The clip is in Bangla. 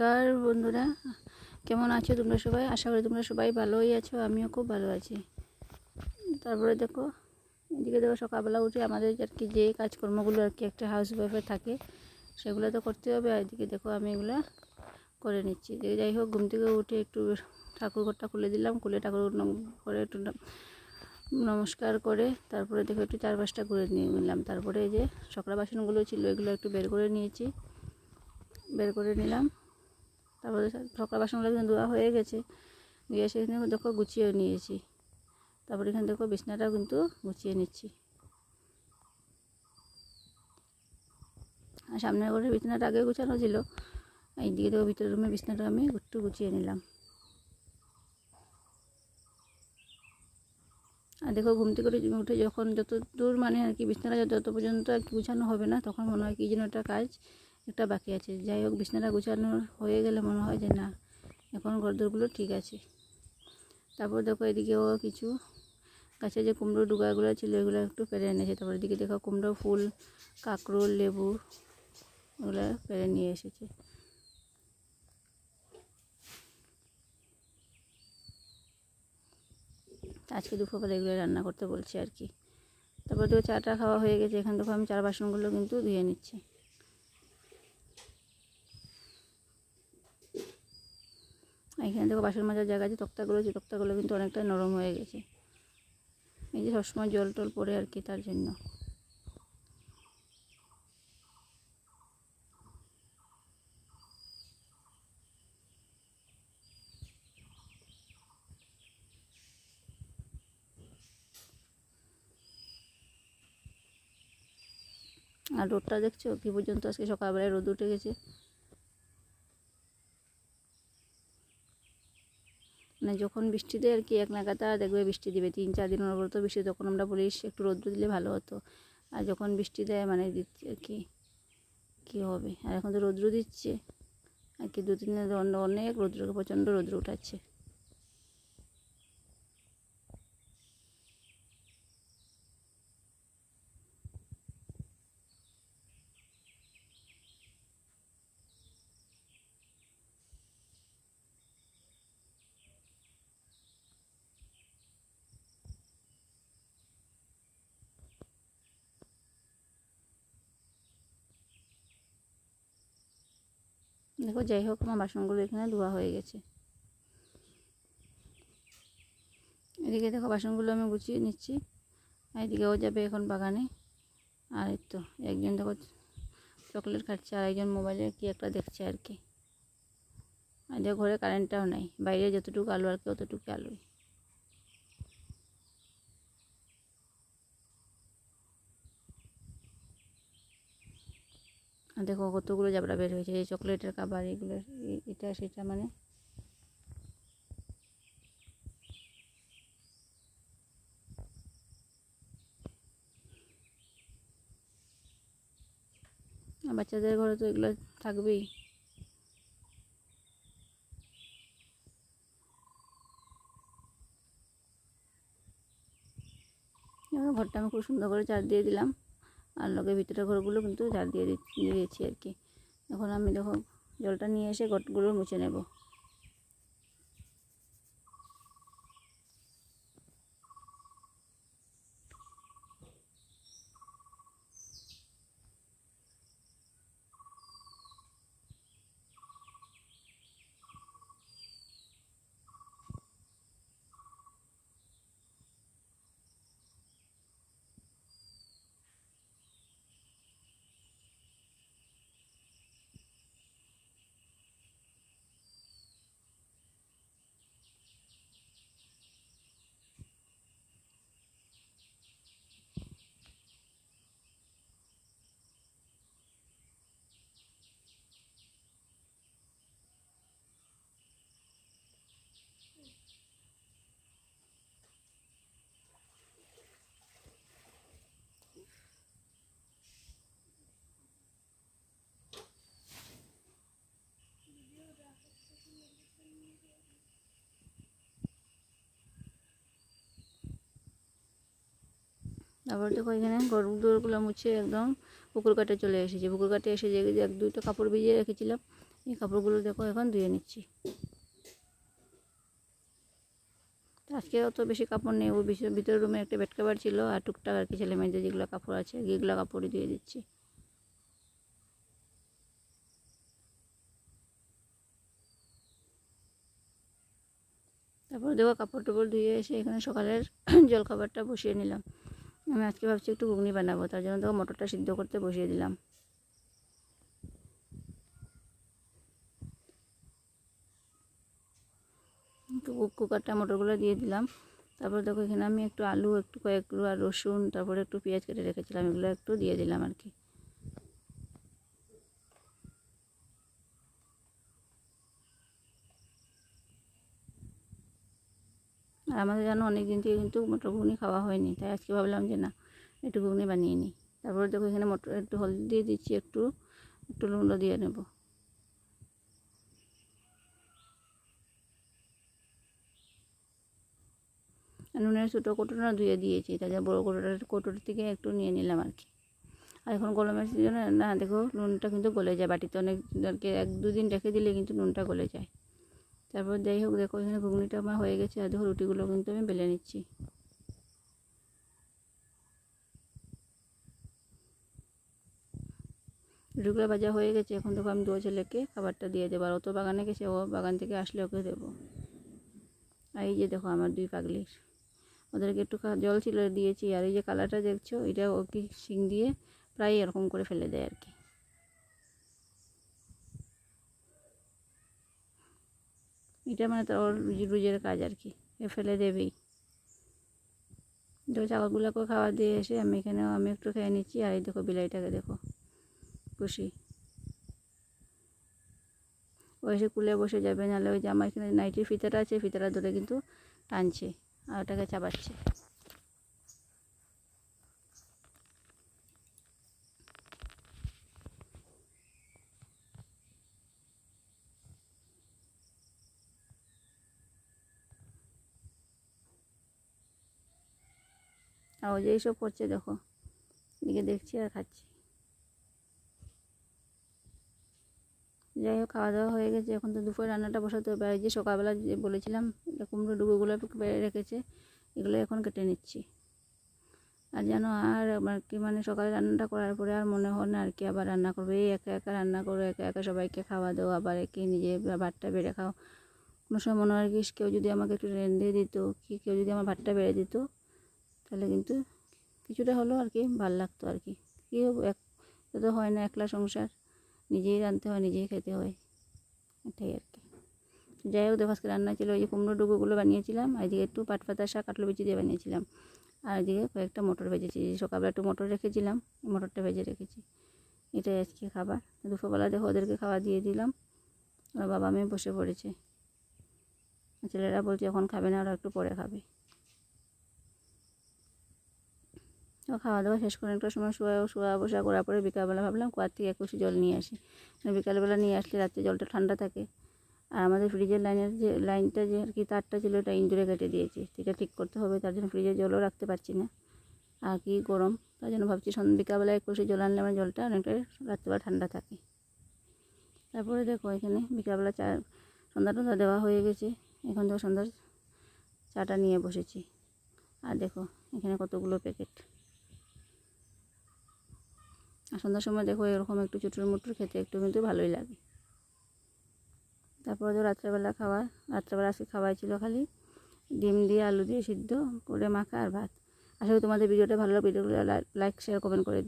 নমস্কার বন্ধুরা। কেমন আছো তোমরা সবাই? আশা করি তোমরা সবাই ভালোই আছো, আমিও খুব ভালো আছি। তারপরে দেখো, এদিকে দেখো সকালবেলা উঠে আমাদের আর কি যে কাজকর্মগুলো আর কি একটা হাউস ওয়াইফে থাকে, সেগুলো তো করতে হবে, আর এদিকে দেখো আমি এগুলো করে নিচ্ছি। যাই হোক, ঘুম থেকে উঠে একটু ঠাকুর ঘরটা খুলে দিলাম, খুলে ঠাকুর করে একটু নমস্কার করে তারপরে দেখো একটু চারপাশটা ঘুরে নিয়ে নিলাম। তারপরে এই যে সকাল বাসনগুলো ছিল, এগুলো একটু বের করে নিয়েছি। বের করে নিলাম। তারপরে সকাল বাসনগুলো কিন্তু ধোয়া হয়ে গেছে। ধুয়ে এসে এখানে দেখো গুছিয়ে নিয়েছি। তারপরে এখানে দেখো বিছনাটাও কিন্তু গুছিয়ে নিচ্ছি। আর সামনের ঘরে বিছানাটা আগে গুছানো ছিল। এইদিকে দেখো ভিতরের রুমে বিছনাটা আমি একটু গুছিয়ে নিলাম। আর দেখো ঘুম থেকে উঠে উঠে যখন যত দূর মানে আর কি বিছনাটা যত পর্যন্ত আর কি গুছানো হবে না, তখন মনে হয় কি যেন একটা কাজ একটা বাকি আছে। যাই হোক, বিছনাটা গুছানো হয়ে গেলে মনে হয় যে না, এখন গরদরগুলো ঠিক আছে। তারপর দেখো এদিকেও কিছু গাছে যে কুমড়ো ডুগাগুলো ছিল, এগুলো একটু পেরে এনেছে। তারপর এদিকে দেখো কুমড়ো ফুল, কাঁকরোল, লেবু ওগুলো পেরে নিয়ে এসেছে। আজকে দুপুরবেলা এগুলো রান্না করতে বলছি আর কি। তারপর দেখো চাটা খাওয়া হয়ে গেছে। এখান দেখো আমি চার বাসনগুলো কিন্তু ধুয়ে নিচ্ছি। এখানে দেখো বাসন মাজার জায়গা আছে, তক্তাগুলো, যে তক্তাগুলো কিন্তু অনেকটা নরম হয়ে গেছে। এই যে সবসময় জল টল পড়ে আর কি তার জন্য। আর রোদটা দেখছ? কি পর্যন্ত? আজকে সকালবেলায় রোদ উঠে গেছে। মানে যখন বৃষ্টি দেয় আর কি এক নাগাতা দেখবে বৃষ্টি দিবে, তিন চার দিন অনুগত বৃষ্টি, তখন আমরা বলি একটু রোদ্র দিলে ভালো হতো। আর যখন বৃষ্টি দেয় মানে দিচ্ছে কি, কী হবে? আর এখন তো রৌদ্র দিচ্ছে। আর কি দু তিন দিন অনেক রৌদ্র প্রচণ্ড রৌদ্র উঠাচ্ছে। দেখো, যাই হোক, আমার বাসনগুলো এখানে ধোয়া হয়ে গেছে। এদিকে দেখো, বাসনগুলো আমি গুছিয়ে নিচ্ছি। আর ও যাবে এখন বাগানে। আর তো, একজন দেখো চকলেট খাচ্ছে, আর একজন মোবাইলে কি একটা দেখছে আর কি। আর ঘরে কারেন্টটাও নাই, বাইরে যতটুকু আলো আর কি অতটুকু আলোই। দেখো কতগুলো জাবড়া বের হয়েছে, এই চকলেটের কাবার, এগুলো এটা, সেটা মানে। বাচ্চাদের ঘরে তো এগুলো থাকবেই। ঘরটা আমি খুব সুন্দর করে চার দিয়ে দিলাম। আর লগে ভিতরের ঘরগুলো কিন্তু ঝাড় দিয়ে দিয়েছি আর কি। এখন আমি দেখো জলটা নিয়ে এসে ঘরগুলো মুছে নেব। তারপর দেখো এখানে গরম দৌড়গুলো মুছে একদম পুকুর কাটে চলে এসেছে। পুকুর কাটে এসে যে এক দুটো কাপড় ভিজিয়ে রেখেছিলাম, এই কাপড়গুলো দেখো এখন ধুয়ে নিচ্ছি। আজকে অত বেশি কাপড় নেই, ও বেশি ভিতরের রুমে একটা বেড কাভার ছিল আর টুকটাক আর কি ছেলে মেয়েদের যেগুলো কাপড় আছে যেগুলো কাপড়ই দিয়ে দিচ্ছি। তারপর দেখো কাপড় টাপড় ধুয়ে এসে এখানে সকালের জলখাবারটা বসিয়ে নিলাম। আমি আজকে ভাবছি একটু ঘুগনি বানাবো, তার জন্য তো মটরটা সিদ্ধ করতে বসিয়ে দিলাম। কুকারটা, মটরগুলো দিয়ে দিলাম। তারপর দেখো এখানে আমি একটু আলু, একটু আর রসুন, তারপরে একটু পেঁয়াজ কেটে রেখেছিলাম, এগুলো একটু দিয়ে দিলাম আর কি। আর আমাদের জানো অনেক দিন থেকে কিন্তু মটর ঘুগনি খাওয়া হয়নি। তাই আজকে ভাবলাম যে না, একটু ঘুগনি বানিয়ে নিই। তারপরে দেখো এখানে মটর, একটু হলদি দিয়ে দিচ্ছি, একটু একটু লুঁড়ো দিয়ে নেব। নুনের ছোটো কোটোটা ধুয়ে দিয়েছি তাছাড়া বড়ো কোটোটা, কোটোর থেকে একটু নিয়ে নিলাম আর কি। আর এখন গরমের সিজনে না, দেখো নুনটা কিন্তু গলে যায়, বাটিতে অনেক এক দুদিন রেখে দিলে কিন্তু নুনটা গলে যায়। তারপর যাই হোক, দেখো এখানে ঘুগনিটা আমার হয়ে গেছে। আর দেখো রুটিগুলো কিন্তু আমি বেলে নিচ্ছি। রুটিগুলো ভাজা হয়ে গেছে। এখন দেখো আমি দু ছেলেকে খাবারটা দিয়ে দেবো। আর তো বাগানে গেছে, ও বাগান থেকে আসলে ওকে দেবো। এই যে দেখো আমার দুই পাগলির। ওদেরকে একটু জল ছিল দিয়েছি। আর এই যে কালারটা দেখছ, এটা ওকে শিং দিয়ে প্রায় এরকম করে ফেলে দেয় আর কি। এটা মানে তো ওর রুজের কাজ আর কি। এ ফেলে দেবেই। তো চাকাগুলোকেও খাওয়া দিয়ে এসে আমি এখানেও আমি একটু খেয়ে নিচ্ছি, আর এই দেখো বিলাইটাকে দেখো খুশি ও এসে কুলে বসে যাবে, নাহলে ওই যে আমার এখানে নাইটির ফিতাটা আছে, ফিতাটা ধরে কিন্তু টানছে, আর ওটাকে চাবাচ্ছে আর ও যে এইসব করছে, দেখো। এদিকে দেখছি আর খাচ্ছি। যাই হোক খাওয়া দাওয়া হয়ে গেছে। এখন তো দুপুরে রান্নাটা বসাতে হবে। যে সকালবেলা যে বলেছিলাম কুমড়ো ডুবোগুলো বেড়ে রেখেছে, এগুলো এখন কেটে নিচ্ছি। আর যেন আর আমার কি মানে সকালে রান্নাটা করার পরে আর মনে হয় না আর কি আবার রান্না করবে। এই একা একা রান্না করো, একা একা সবাইকে খাওয়া দাও, আবার একে নিজে ভাতটা বেড়ে খাও। কোনো সময় মনে হয় কি, কেউ যদি আমাকে একটু রেঁধে দিত, কি কেউ যদি আমার ভাতটা বেড়ে দিত তাহলে কিন্তু কিছুটা হলেও আর কি ভালো লাগতো আর কি। কেউ এক তো হয় না, একলা সংসার। নিজেই রাঁধতে হয়, নিজেই খেতে হয়। এটাই আর কি। যাই হোক, দেখো, আজকে রান্না ছিল ওই যে কুমড়ো ডুবোগুলো বানিয়েছিলাম, আর এদিকে একটু পাট পাতা শাক কাটলো বিচি দিয়ে বানিয়েছিলাম। আর এদিকে কয়েকটা মটর ভেজেছি সকালবেলা একটু মটর রেখেছিলাম, মটরটা ভেজে রেখেছি। এটাই আজকে খাবার। দুপুরবেলা দেখো, ওদেরকে খাওয়া দিয়ে দিলাম। ওর বাবা মেয়ে বসে পড়েছে। ছেলেরা বলছে, এখন খাবে না, ওরা একটু পরে খাবে। খাওয়া দাওয়া শেষ করে একটা সময় শোয়া শোয়া বসা করার পরে বিকালবেলা ভাবলাম কুয়ার থেকে একুশে জল নিয়ে আসি। বিকালবেলা নিয়ে আসলে রাত্রে জলটা ঠান্ডা থাকে। আর আমাদের ফ্রিজের লাইনের যে, লাইনটা যে আর কি তারটা ছিল ওটা ইঞ্জুরে কেটে দিয়েছে। সেটা ঠিক করতে হবে, তার জন্য ফ্রিজে জলও রাখতে পারছি না। আর কি গরম, তার জন্য ভাবছি বিকালবেলা একুশে জল আনলে আমার জলটা অনেকটা রাত্রেবেলা ঠান্ডা থাকে। তারপরে দেখো এখানে বিকালবেলা চা, সন্ধ্যা টন্ধা দেওয়া হয়ে গেছে। এখন তো সন্ধ্যার চাটা নিয়ে বসেছি। আর দেখো এখানে কতগুলো প্যাকেট। সন্ধ্যার সময় দেখো এরকম একটু চুটুর মুটুর খেতে একটু কিন্তু ভালোই লাগে। তারপরে তো রাত্রেবেলা খাওয়া, রাত্রেবেলা আজকে খাওয়াই ছিল খালি। ডিম দিয়ে, আলু দিয়ে সিদ্ধ করে মাখা আর ভাত। আসলে তোমাদের ভিডিওটা ভালো লাগে ভিডিওগুলো লাইক শেয়ার কমেন্ট করে